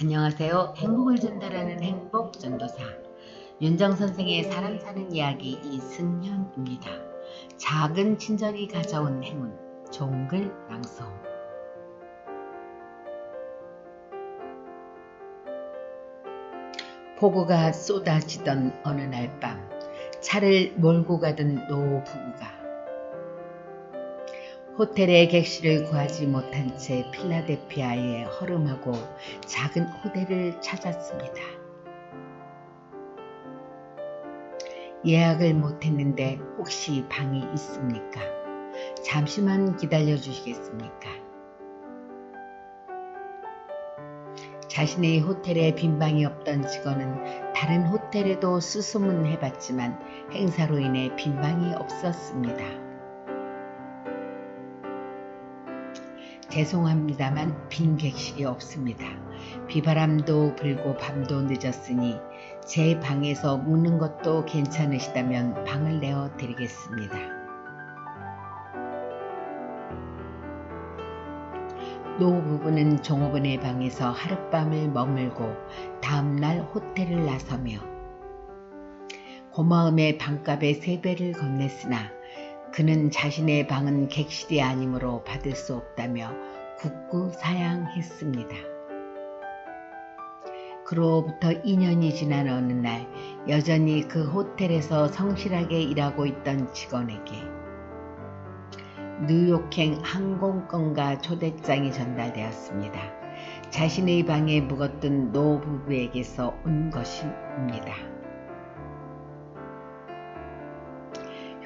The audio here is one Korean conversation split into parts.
안녕하세요. 행복을 전달하는 행복 전도사 윤정 선생의 사람 사는 이야기 이승현입니다. 작은 친절이 가져온 행운 좋은 글 낭송 폭우가 쏟아지던 어느 날 밤 차를 몰고 가던 노 부부가 호텔에 객실을 구하지 못한 채 필라델피아의 허름하고 작은 호텔을 찾았습니다. 예약을 못했는데 혹시 방이 있습니까? 잠시만 기다려 주시겠습니까? 자신의 호텔에 빈 방이 없던 직원은 다른 호텔에도 수소문해 봤지만 행사로 인해 빈 방이 없었습니다. 죄송합니다만 빈 객실이 없습니다. 비바람도 불고 밤도 늦었으니 제 방에서 묵는 것도 괜찮으시다면 방을 내어 드리겠습니다. 노 부부는 종업원의 방에서 하룻밤을 머물고 다음날 호텔을 나서며 고마움의 방값의 세 배를 건넸으나 그는 자신의 방은 객실이 아니므로 받을 수 없다며 굳고 사양했습니다. 그로부터 2년이 지난 어느 날 여전히 그 호텔에서 성실하게 일하고 있던 직원에게 뉴욕행 항공권과 초대장이 전달되었습니다. 자신의 방에 묵었던 노 부부에게서 온 것입니다.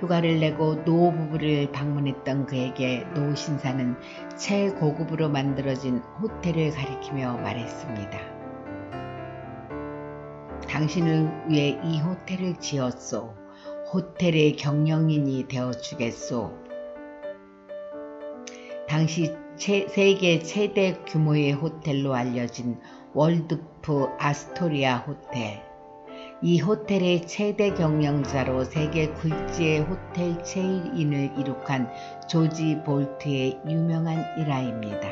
휴가를 내고 노 부부를 방문했던 그에게 노 신사는 최고급으로 만들어진 호텔을 가리키며 말했습니다. 당신을 위해 이 호텔을 지었소. 호텔의 경영인이 되어 주겠소. 당시 최, 세계 최대 규모의 호텔로 알려진 월드프 아스토리아 호텔. 이 호텔의 최대 경영자로 세계 굴지의 호텔 체인을 이룩한 조지 볼트의 유명한 일화입니다.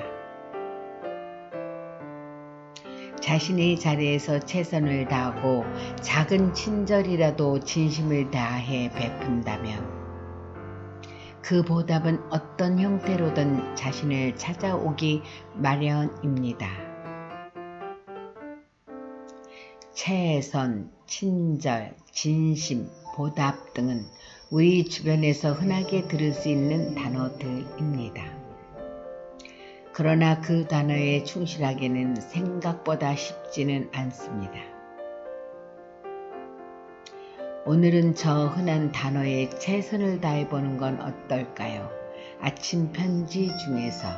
자신의 자리에서 최선을 다하고 작은 친절이라도 진심을 다해 베푼다면 그 보답은 어떤 형태로든 자신을 찾아오기 마련입니다. 최선, 친절, 진심, 보답 등은 우리 주변에서 흔하게 들을 수 있는 단어들입니다. 그러나 그 단어에 충실하기는 생각보다 쉽지는 않습니다. 오늘은 저 흔한 단어에 최선을 다해보는 건 어떨까요? 아침 편지 중에서